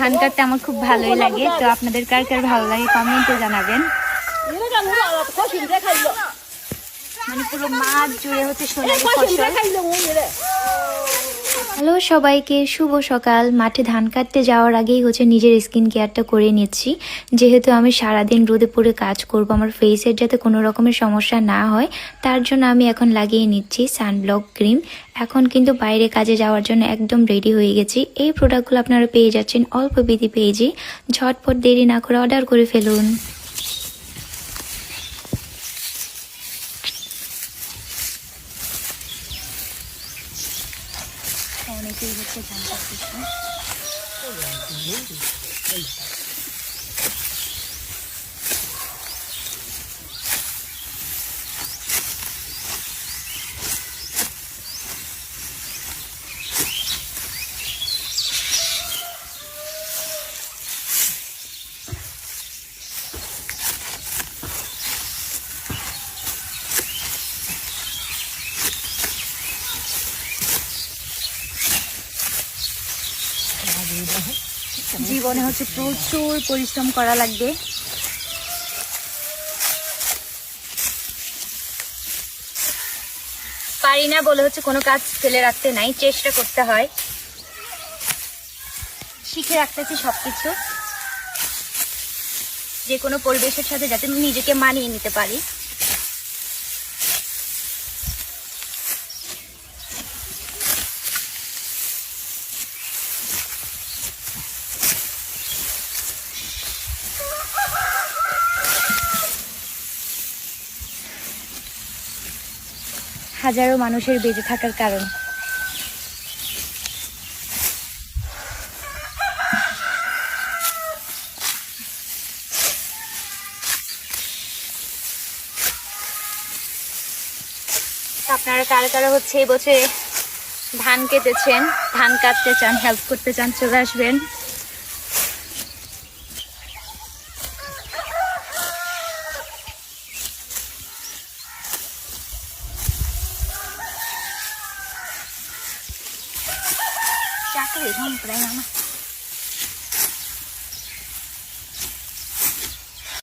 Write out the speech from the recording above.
ধান কাটতে আমার খুব ভালোই লাগে, তো আপনাদের কার কার ভালো লাগে কমেন্টে জানাবেন। মানে পুরো মাঠ জুড়ে হচ্ছে সোনালি ফসল। হ্যালো সবাইকে, শুভ সকাল। মাঠে ধান কাটতে যাওয়ার আগেই হচ্ছে নিজের স্কিন কেয়ারটা করে নিচ্ছি। যেহেতু আমি সারাদিন রোদে পড়ে কাজ করব, আমার ফেসের যাতে কোনো রকমের সমস্যা না হয়, তার জন্য আমি এখন লাগিয়ে নিচ্ছি সানব্লক ক্রিম এখন কিন্তু বাইরে কাজে যাওয়ার জন্য একদম রেডি হয়ে গেছি। এই প্রোডাক্টগুলো আপনারা পেয়ে যাচ্ছেন অল্প বিধি পেয়েছি ঝটপট দেরি না করে অর্ডার করে ফেলুন। অনেকেই হচ্ছে ধান কাটতেছে জীবনে হচ্ছে প্রচুর পরিশ্রম করা লাগবে। পারি না বলে হচ্ছে কোনো কাজ ফেলে রাখতে নাই, চেষ্টা করতে হয়। শিখে রাখতেছি সবকিছু। যে কোনো পরিবেশের সাথে যাতে নিজেকে মানিয়ে নিতে পারি। হাজারো মানুষের বেঁচে থাকার কারণ। আপনারা কারা কারা হচ্ছে এই বছরে ধান কেটেছেন, ধান কাটতে চান হেল্প করতে চান, চলে আসবেন। চাকরি ধান প্রায় আমার